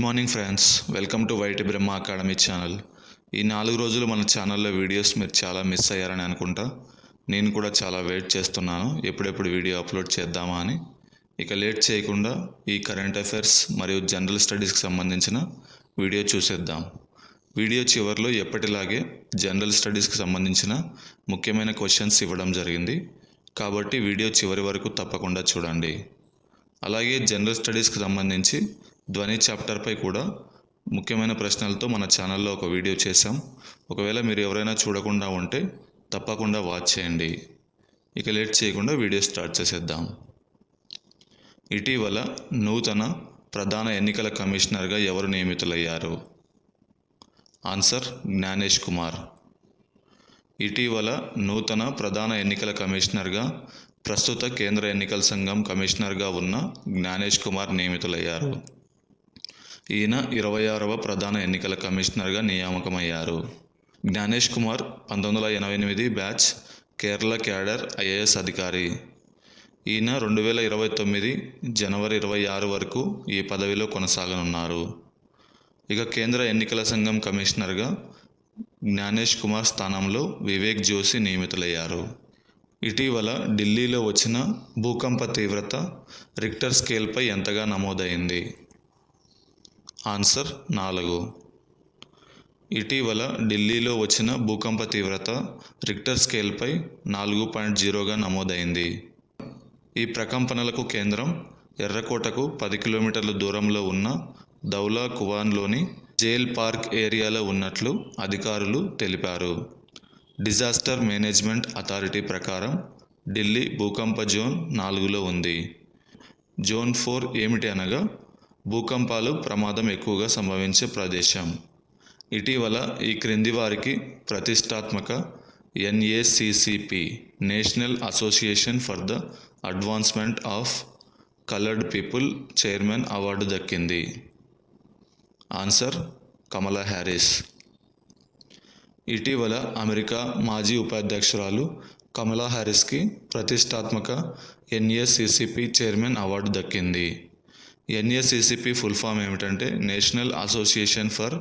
Good morning friends welcome to White Brahma academy channel ఈ నాలుగు రోజులు మన ఛానల్లో వీడియోస్ మీరు చాలా మిస్ అయ్యారని అనుకుంటా. నేను కూడా చాలా వెయిట్ చేస్తున్నాను. ఎప్పుడెప్పుడు వీడియో అప్లోడ్ చేద్దామా అని. ఇక లేట్ చేయకుండా ఈ కరెంట్ అఫైర్స్ మరియు జనరల్ స్టడీస్కి సంబంధించిన వీడియో చూసేద్దాం. వీడియో చివరిలో ఎప్పటిలాగే జనరల్ స్టడీస్కి సంబంధించిన ముఖ్యమైన క్వశ్చన్స్ ఇవ్వడం జరిగింది. కాబట్టి వీడియో చివరి వరకు తప్పకుండా చూడండి. అలాగే జనరల్ స్టడీస్కి సంబంధించి ధ్వని చాప్టర్పై కూడా ముఖ్యమైన ప్రశ్నలతో మన ఛానల్లో ఒక వీడియో చేశాం. ఒకవేళ మీరు ఎవరైనా చూడకుండా ఉంటే తప్పకుండా వాచ్ చేయండి. ఇక లేట్ చేయకుండా వీడియో స్టార్ట్ చేసేద్దాం. ఇటీవల నూతన ప్రధాన ఎన్నికల కమిషనర్గా ఎవరు నియమితులయ్యారు? ఆన్సర్ జ్ఞానేష్ కుమార్. ఇటీవల నూతన ప్రధాన ఎన్నికల కమిషనర్గా ప్రస్తుత కేంద్ర ఎన్నికల సంఘం కమిషనర్గా ఉన్న జ్ఞానేష్ కుమార్ నియమితులయ్యారు. ఈయన ఇరవై ఆరవ ప్రధాన ఎన్నికల కమిషనర్గా నియామకమయ్యారు. జ్ఞానేష్ కుమార్ పంతొమ్మిది వందల ఎనభై ఎనిమిది బ్యాచ్ కేరళ క్యాడర్ ఐఏఎస్ అధికారి. ఈయన రెండు వేల ఇరవై తొమ్మిది జనవరి ఇరవై ఆరు వరకు ఈ పదవిలో కొనసాగనున్నారు. ఇక కేంద్ర ఎన్నికల సంఘం కమిషనర్గా జ్ఞానేష్ కుమార్ స్థానంలో వివేక్ జోషి నియమితులయ్యారు. ఇటీవల ఢిల్లీలో వచ్చిన భూకంప తీవ్రత రిక్టర్ స్కేల్పై ఎంతగా నమోదైంది? ఆన్సర్ నాలుగు. ఇటీవల ఢిల్లీలో వచ్చిన భూకంప తీవ్రత రిక్టర్ స్కేల్పై నాలుగు పాయింట్ జీరోగా నమోదైంది. ఈ ప్రకంపనలకు కేంద్రం ఎర్రకోటకు పది కిలోమీటర్ల దూరంలో ఉన్న దౌలా కువాన్లోని జైల్ పార్క్ ఏరియాలో ఉన్నట్లు అధికారులు తెలిపారు. డిజాస్టర్ మేనేజ్మెంట్ అథారిటీ ప్రకారం ఢిల్లీ భూకంప జోన్ నాలుగులో ఉంది. జోన్ ఫోర్ ఏమిటి అనగా భూకంపాలు ప్రమాదం ఎక్కువగా సంభవించే ప్రదేశం. ఇటీవల ఈ క్రింది వారికి ప్రతిష్టాత్మక NAACP national association for the advancement of coloured people chairman award దక్కింది. ఆన్సర్ కమలా హ్యారిస్ ఇటీవల అమెరికా మాజీ ఉపాధ్యక్షురాలు కమలా హ్యారిస్కి ప్రతిష్టాత్మక ఎన్ఏసిసిపి చైర్మన్ అవార్డు దక్కింది. ఎన్ఏసిసిపి ఫుల్ ఫామ్ ఏమిటంటే national association for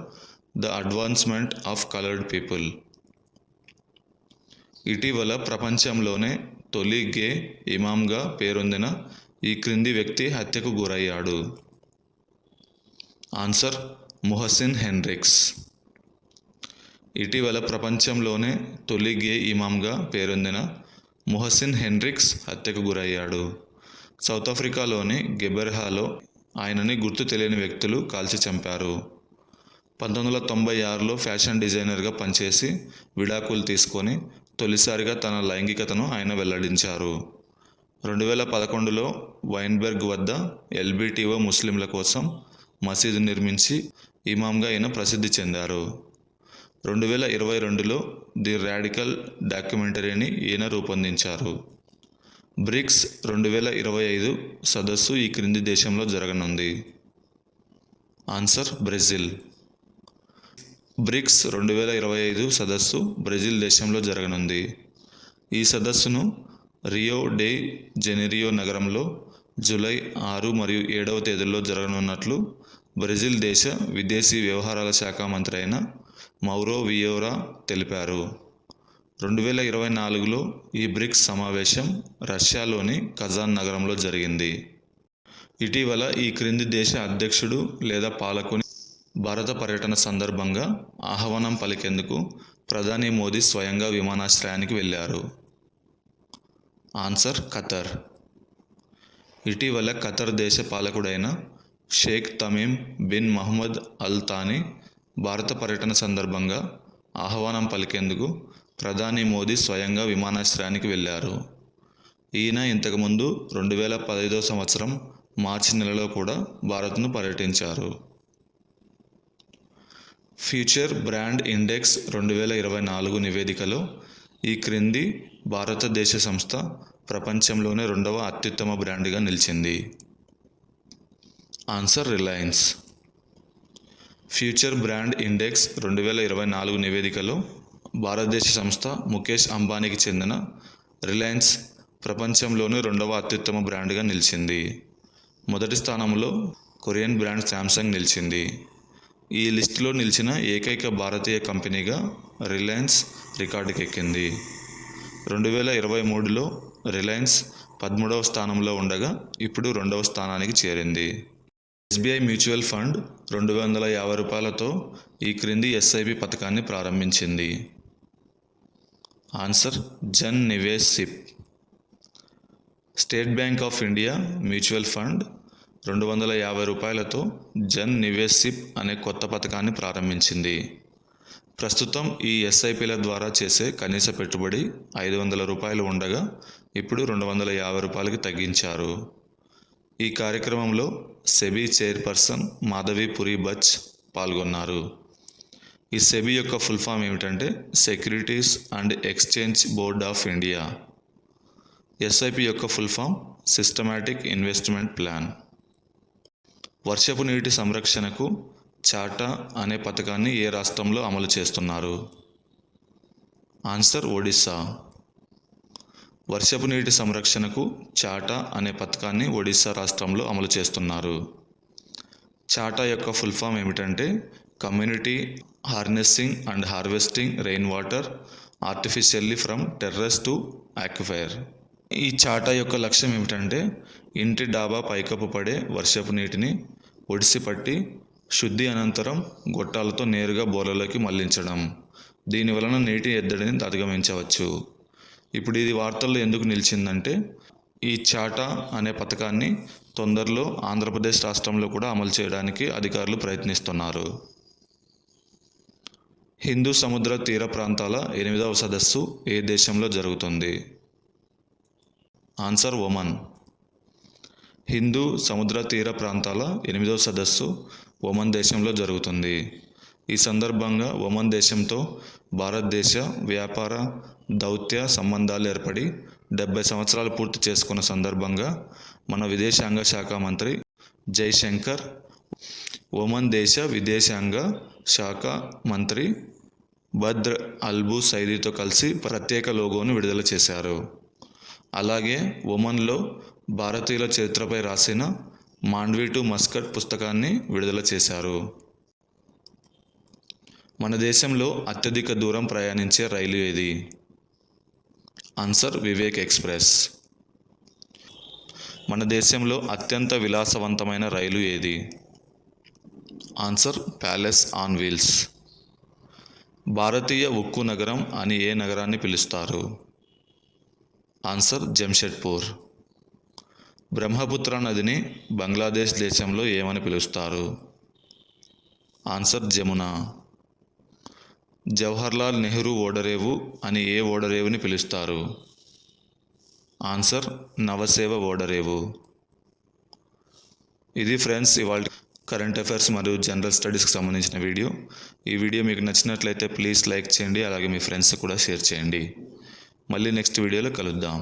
the advancement of coloured people. ఇటీవల ప్రపంచంలోనే తొలి గే ఇమామ్గా పేరొందిన ఈ క్రింది వ్యక్తి హత్యకు గురయ్యాడు. Answer Mohsin Hendricks. ఇటీవల ప్రపంచంలోనే తొలి గే ఇమామ్గా పేరొందిన మొహసిన్ హెన్రిక్స్ హత్యకు గురయ్యాడు. సౌత్ ఆఫ్రికాలోని గెబెర్హాలో ఆయనని గుర్తు తెలియని వ్యక్తులు కాల్చి చంపారు. పంతొమ్మిది వందల తొంభై ఆరులో ఫ్యాషన్ డిజైనర్గా పనిచేసి విడాకులు తీసుకొని తొలిసారిగా తన లైంగికతను ఆయన వెల్లడించారు. రెండు వేల పదకొండులో వైన్బెర్గ్ వద్ద ఎల్బిటిఓ ముస్లింల కోసం మసీదు నిర్మించి ఇమామ్గా ఈయన ప్రసిద్ధి చెందారు. రెండు వేల ఇరవై రెండులో ది రాడికల్ డాక్యుమెంటరీని ఈయన రూపొందించారు. బ్రిక్స్ రెండు వేల ఇరవై ఐదు సదస్సు ఈ క్రింది దేశంలో జరగనుంది. Answer Brazil. బ్రిక్స్ రెండు వేల ఇరవై ఐదు సదస్సు బ్రెజిల్ దేశంలో జరగనుంది. ఈ సదస్సును రియో డే జెనెరియో నగరంలో జూలై ఆరు మరియు ఏడవ తేదీల్లో జరగనున్నట్లు బ్రెజిల్ దేశ విదేశీ వ్యవహారాల శాఖ మంత్రి అయిన మౌరో వియోరా తెలిపారు. రెండు వేల ఇరవై నాలుగులో ఈ బ్రిక్స్ సమావేశం రష్యాలోని కజాన్ నగరంలో జరిగింది. ఇటీవల ఈ క్రింది దేశ అధ్యక్షుడు లేదా పాలకుని భారత పర్యటన సందర్భంగా ఆహ్వానం పలికేందుకు ప్రధాని మోదీ స్వయంగా విమానాశ్రయానికి వెళ్ళారు. Answer Qatar. ఇటీవల ఖతర్ దేశ పాలకుడైన Sheikh Tamim bin Mohammed Al Thani భారత పర్యటన సందర్భంగా ఆహ్వానం పలికేందుకు ప్రధాని మోదీ స్వయంగా విమానాశ్రయానికి వెళ్ళారు. ఈయన ఇంతకుముందు రెండు వేల పదహైదో సంవత్సరం మార్చి నెలలో కూడా భారత్ను పర్యటించారు. ఫ్యూచర్ బ్రాండ్ ఇండెక్స్ రెండు వేల ఇరవై నాలుగు నివేదికలో ఈ క్రింది భారతదేశ సంస్థ ప్రపంచంలోనే రెండవ అత్యుత్తమ బ్రాండ్గా నిలిచింది. Answer Reliance. Future brand index రెండు వేల ఇరవై నాలుగు నివేదికలో భారతదేశ సంస్థ ముఖేష్ అంబానీకి చెందిన రిలయన్స్ ప్రపంచంలోనే రెండవ అత్యుత్తమ బ్రాండ్గా నిలిచింది. మొదటి స్థానంలో కొరియన్ బ్రాండ్ శాంసంగ్ నిలిచింది. ఈ లిస్టులో నిలిచిన ఏకైక భారతీయ కంపెనీగా రిలయన్స్ రికార్డుకెక్కింది. రెండు వేల ఇరవై మూడులో రిలయన్స్ పదమూడవ స్థానంలో ఉండగా ఇప్పుడు రెండవ స్థానానికి చేరింది. ఎస్బీఐ మ్యూచువల్ ఫండ్ రెండు వందల యాభై రూపాయలతో ఈ క్రింది ఎస్ఐపి పథకాన్ని ప్రారంభించింది. Answer Jan Nivesh SIP State Bank of India mutual fund రెండు వందల యాభై రూపాయలతో జన్ నివేశ్ సిప్ అనే కొత్త పథకాన్ని ప్రారంభించింది. ప్రస్తుతం ఈ ఎస్ఐపిల ద్వారా చేసే కనీస పెట్టుబడి ఐదు వందల రూపాయలు ఉండగా ఇప్పుడు రెండు వందల యాభై రూపాయలకి తగ్గించారు. ఈ కార్యక్రమంలో సెబీ చైర్పర్సన్ మాధవి పురి బచ్ పాల్గొన్నారు. ఈ సెబీ యొక్క ఫుల్ ఫామ్ ఏమిటంటే securities and exchange board of India. SIP యొక్క full form systematic investment plan. వర్షపు నీటి సంరక్షణకు చాటా అనే పథకాన్ని ఏ రాష్ట్రంలో అమలు చేస్తున్నారు? ఆన్సర్ ఒడిస్సా వర్షపు నీటి సంరక్షణకు చాటా అనే పథకాన్ని ఒడిస్సా రాష్ట్రంలో అమలు చేస్తున్నారు. చాటా యొక్క ఫుల్ ఫామ్ ఏమిటంటే community harnessing and harvesting rain water artificially from terrace to aquifer ఈ చాటా యొక్క లక్ష్యం ఏమిటంటే ఇంటి డాబా పైకప్పు పడే వర్షపు నీటిని ఒడిసి పట్టి శుద్ధి అనంతరం గొట్టాలతో నేరుగా బోర్లలోకి మళ్ళించడం. దీని వలన నీటి ఎద్దడిని అధిగమించవచ్చు. ఇప్పుడు ఇది వార్తల్లో ఎందుకు నిలిచిందంటే ఈ చాటా అనే పథకాన్ని తొందరలో ఆంధ్రప్రదేశ్ రాష్ట్రంలో కూడా అమలు చేయడానికి అధికారులు ప్రయత్నిస్తున్నారు. హిందూ సముద్ర తీర ప్రాంతాల ఎనిమిదవ సదస్సు ఏ దేశంలో జరుగుతుంది? Answer Oman. హిందూ సముద్ర తీర ప్రాంతాల ఎనిమిదవ సదస్సు ఒమన్ దేశంలో జరుగుతుంది. ఈ సందర్భంగా ఒమన్ దేశంతో భారతదేశ వ్యాపార దౌత్య సంబంధాలు ఏర్పడి డెబ్బై సంవత్సరాలు పూర్తి చేసుకున్న సందర్భంగా మన విదేశాంగ శాఖ మంత్రి జైశంకర్ ఒమన్ దేశ విదేశాంగ శాఖ మంత్రి బద్ర్ అల్బు సైదీతో కలిసి ప్రత్యేక లోగోను విడుదల చేశారు. అలాగే ఒమన్లో భారతీయుల చరిత్రపై రాసిన మాండ్వీ టు మస్కట్ పుస్తకాన్ని విడుదల చేశారు. మన దేశంలో అత్యధిక దూరం ప్రయాణించే రైలు ఏది? Answer Vivek express. మన దేశంలో అత్యంత విలాసవంతమైన రైలు ఏది? Answer palace on wheels. భారతీయ ఉక్కు నగరం అని ఏ నగరాన్ని పిలుస్తారు? ఆన్సర్ జంషెడ్పూర్. బ్రహ్మపుత్ర నదిని బంగ్లాదేశ్ దేశంలో ఏమని పిలుస్తారు? ఆన్సర్ జమున. జవహర్లాల్ నెహ్రూ ఓడరేవు అని ఏ ఓడరేవుని పిలుస్తారు? ఆన్సర్ నవసేవ ఓడరేవు. ఇది ఫ్రెండ్స్ ఇవాళ కరెంట్ అఫైర్స్ మరియు జనరల్ స్టడీస్కి సంబంధించిన వీడియో ఈ వీడియో మీకు నచ్చినట్లయితే ప్లీజ్ లైక్ చేయండి అలాగే మీ ఫ్రెండ్స్ కూడా షేర్ చేయండి. మళ్ళీ నెక్స్ట్ వీడియోలో కలుద్దాం.